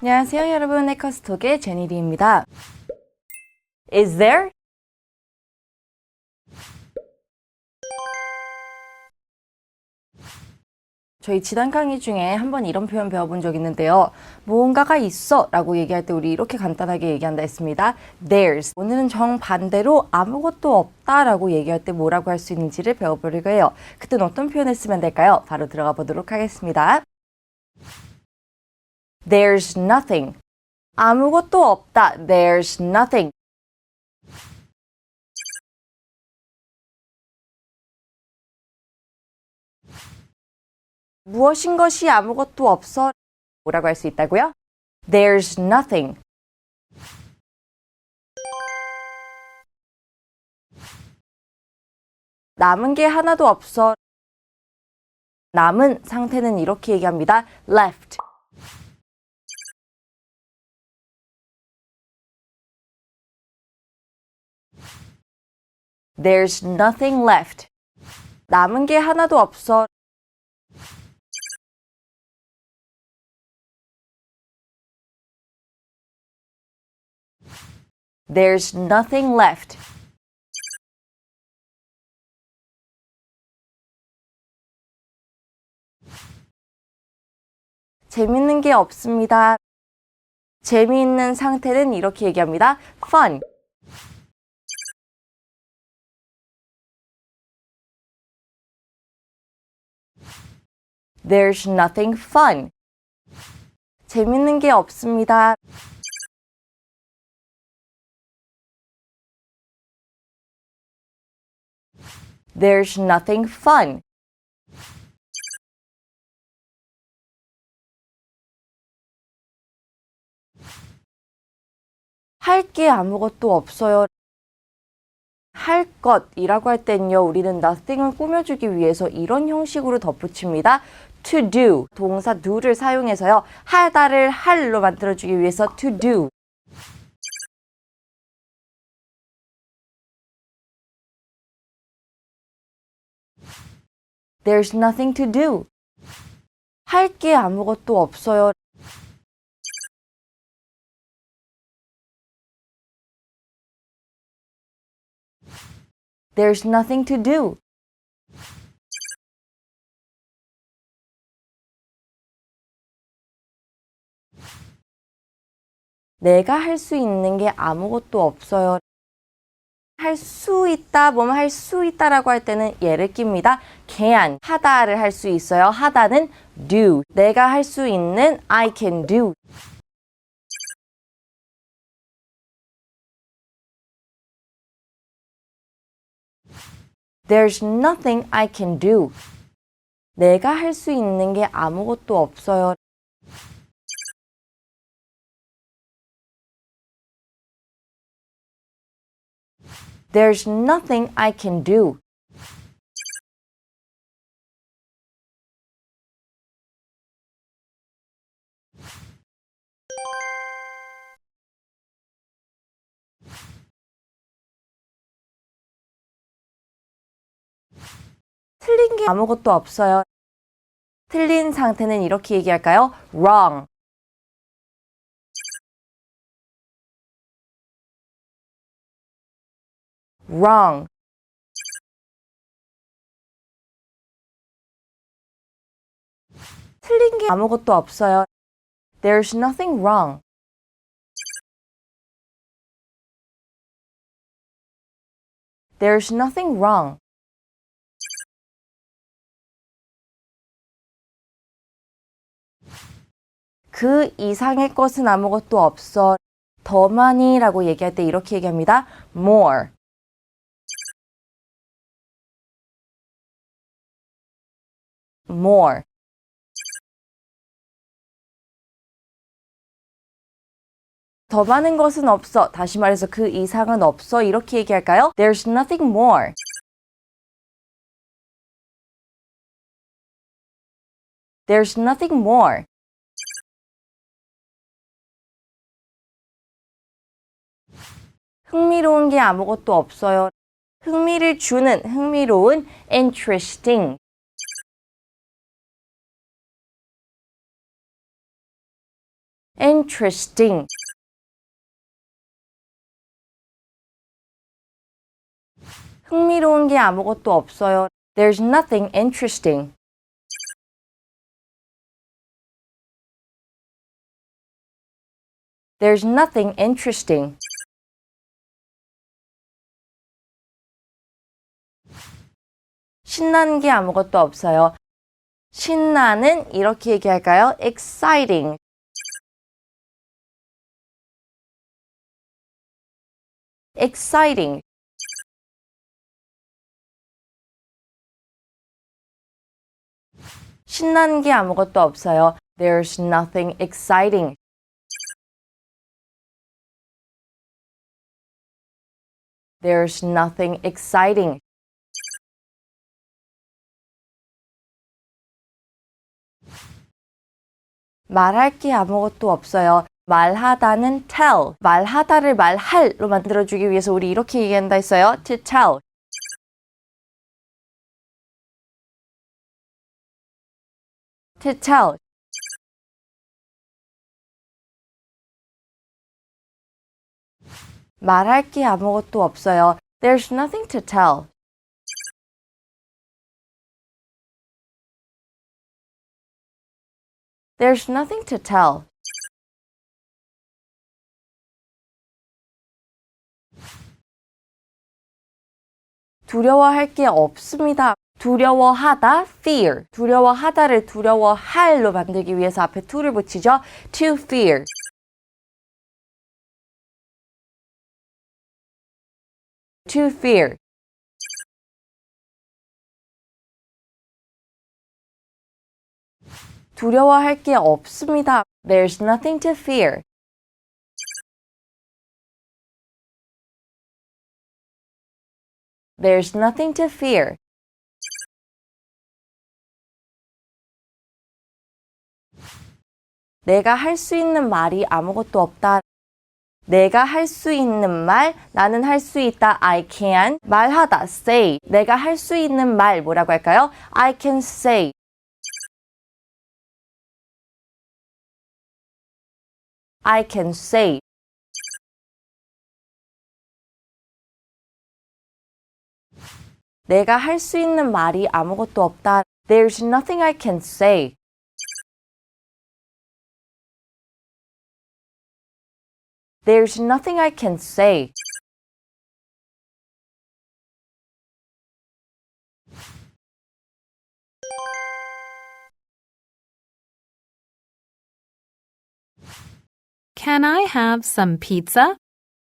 안녕하세요 여러분 해커스톡의 제니리입니다. Is there? 저희 지난 강의 중에 한 번 이런 표현 배워본 적 있는데요. 무언가가 있어 라고 얘기할 때 우리 이렇게 간단하게 얘기한다 했습니다. There's. 오늘은 정반대로 아무것도 없다 라고 얘기할 때 뭐라고 할 수 있는지를 배워보려고 해요. 그땐 어떤 표현을 쓰면 될까요? 바로 들어가 보도록 하겠습니다. There's nothing. 아무것도 없다. There's nothing. 무엇인 것이 아무것도 없어. 뭐라고 할 수 있다고요? There's nothing. 남은 게 하나도 없어. 남은 상태는 이렇게 얘기합니다. left. There's nothing left. 남은 게 하나도 없어. There's nothing left. 재밌는 게 없습니다. 재미있는 상태는 이렇게 얘기합니다. fun. There's nothing fun. 재밌는 게 없습니다. There's nothing fun. 할 게 아무것도 없어요. 할 것이라고 할 때는요, 우리는 nothing을 꾸며주기 위해서 이런 형식으로 덧붙입니다. To do. 동사 do를 사용해서요, 하다를 할로 만들어 주기 위해서 to do. There's nothing to do. 할 게 아무것도 없어요. There's nothing to do. 내가 할 수 있는 게 아무것도 없어요. 할 수 있다, 뭐뭐 할 수 있다라고 할 때는 예를 낍니다. can, 하다를 할 수 있어요. 하다는 do. 내가 할 수 있는 I can do. There's nothing I can do. 내가 할 수 있는 게 아무것도 없어요. There's nothing I can do. 틀린 게 아무것도 없어요. 틀린 상태는 이렇게 얘기할까요? wrong. Wrong. 틀린 게 아무것도 없어요. There's nothing wrong. There's nothing wrong. 그 이상의 것은 아무것도 없어. 더 많이 라고 얘기할 때 이렇게 얘기합니다. more. More. 더 많은 것은 없어. 다시 말해서 그 이상은 없어. 이렇게 얘기할까요? There's nothing more. There's nothing more. 흥미로운 게 아무것도 없어요. 흥미를 주는 흥미로운 interesting. Interesting. 흥미로운 게. There's nothing interesting. There's nothing interesting. exciting. Exciting. 신나는 게 아무것도 없어요. There's nothing exciting. There's nothing exciting. 말할 게 아무것도 없어요. 말하다는 tell, 말하다를 말할로 만들어주기 위해서 우리 이렇게 얘기한다 했어요. to tell. 말할 게 아무것도 없어요. There's nothing to tell. 두려워할 게 없습니다. 두려워하다, fear. 두려워하다를 두려워할로 만들기 위해서 앞에 to를 붙이죠. to fear. 두려워할 게 없습니다. There's nothing to fear. There's nothing to fear. 내가 할 수 있는 말이 아무것도 없다. 내가 할 수 있는 말, 나는 할 수 있다. I can. 말하다. say. 내가 할 수 있는 말 뭐라고 할까요? I can say. I can say. 내가 할 수 있는 말이 아무것도 없다. There's nothing I can say. There's nothing I can say. Can I have some pizza?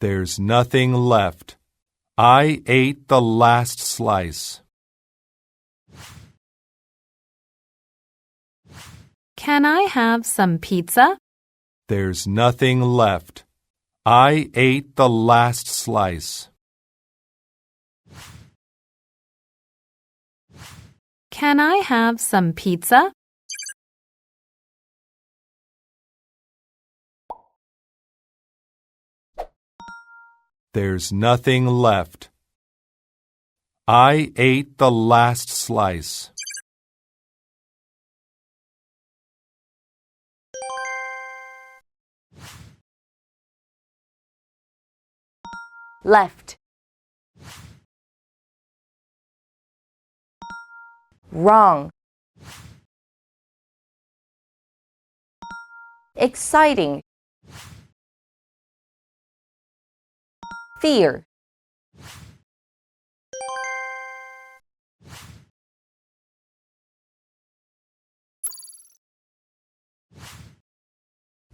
There's nothing left. I ate the last slice. Can I have some pizza? There's nothing left. I ate the last slice. Can I have some pizza? There's nothing left. I ate the last slice. left. Wrong. Exciting. Fear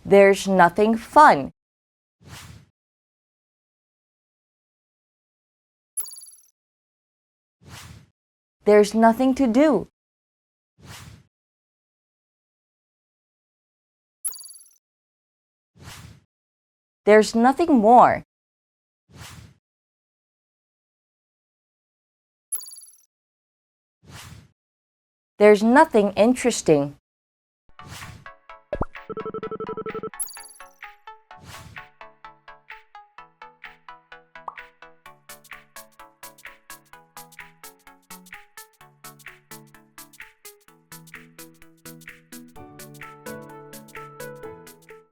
There's nothing fun. There's nothing to do. There's nothing more. There's nothing interesting.